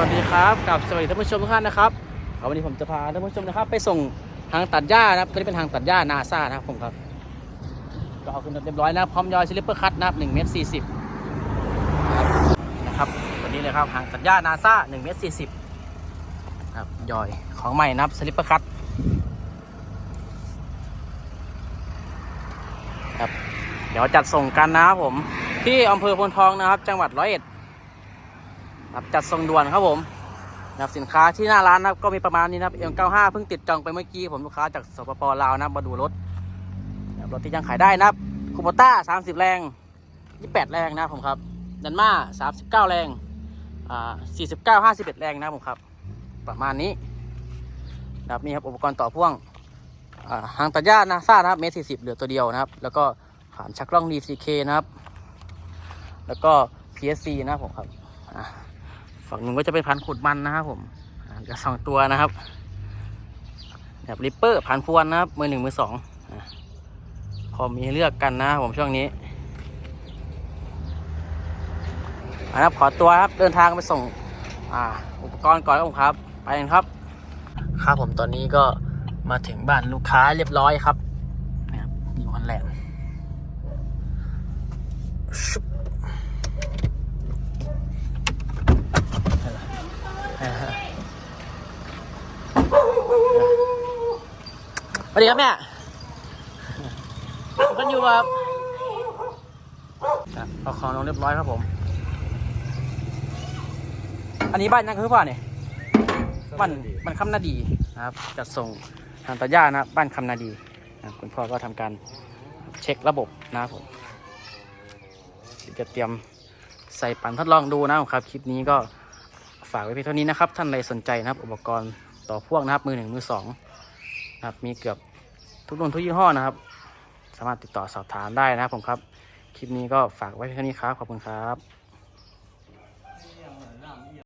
วัสดีครับกับสวัสดีท่านผู้ชมทุกท่านนะครับวันนี้ผมจะพาท่านผู้ชมนะครับ ไปส่งทางตัดหญ้านะครับก็นี่เป็นทางตัดหญ้านาซานะครับผมครับก็เอาขึ้นรถเรียบร้อยนะพร้อมยอยสลิปเปอร์คัตนะครับ1เมตร40นะครับวันนี้เลยครับทางตัดหญ้านาซา1เมตร40ครับยอยของใหม่นะครับสลิปเปอร์คัตครับเดี๋ยวจัดส่งกันนะครับผมที่อำเภอพลทองนะครับ จังหวัดร้อยเอ็ด ครับจัดส่งด่วนครับผมนะครับสินค้าที่หน้าร้านนะครับก็มีประมาณนี้นะครับเอ็มเก้าห้าเพิ่งติดจองไปเมื่อกี้ผมลูกค้าจากสปปลาวนะครับมาดูรถรถที่ยังขายได้นะครับคูโบต้าสามสิบแรงยี่แปดแรงนะครับผมครับดันมาสามสิบเก้าแรงอ่าสี่สิบเก้าห้าสิบเอ็ดแรงนะครับผมครับ ประมาณนี้นะครับนี่ครับอุปกรณ์ต่อพ่วงอ่าหางตัดหญ้านาซ่านะครับเมตรสี่สิบเหลือตัวเดียวนะครับ แล้วก็ฐานชักล้อง DCK นะครับ แล้วก็ PSC นะผมครับอ่า ฝั่งหนึ่งก็จะเป็นพันขุดมันนะครับผมอ่าเหลือสองตัวนะครับแบบริปเปอร์พันพวนนะครับ มือหนึ่งมือสองพอมีเลือกกันนะผมช่วงนี้อ่าครับขอตัวครับเดินทางไปส่งอ่าอุปกรณ์ก่อนครับผมครับ ไปกันครับ ครับผมตอนนี้ก็มาถึงบ้านลูกค้าเรียบร้อยครับนะครับนิวฮอลแลนด์ วัสดีครับแม่ผมกันอยู่ครับครับเอาของลงเรียบร้อยครับผม อันนี้บ้านยังคือเปล่าเนี่ยบ้านบ้านคำนาดีนะครับจัดส่งทางตาย่านะครับบ้านคำนาดีนะครับคุณพ่อก็ทำการเช็คระบบนะครับผมเดี๋ยวจะเตรียมใส่ปั่นทดลองดูนะครับ คลิปนี้ก็ฝากไว้เพียงเท่านี้นะครับ ท่านใดสนใจนะครับ อุปกรณ์ต่อพ่วงนะครับ มือหนึ่งมือสอง นะครับมีเกือบทุกรุ่นทุกยี่ห้อนะครับ สามารถติดต่อสอบถามได้นะครับผมครับ คลิปนี้ก็ฝากไว้เพียงเท่านี้ครับ ขอบคุณครับ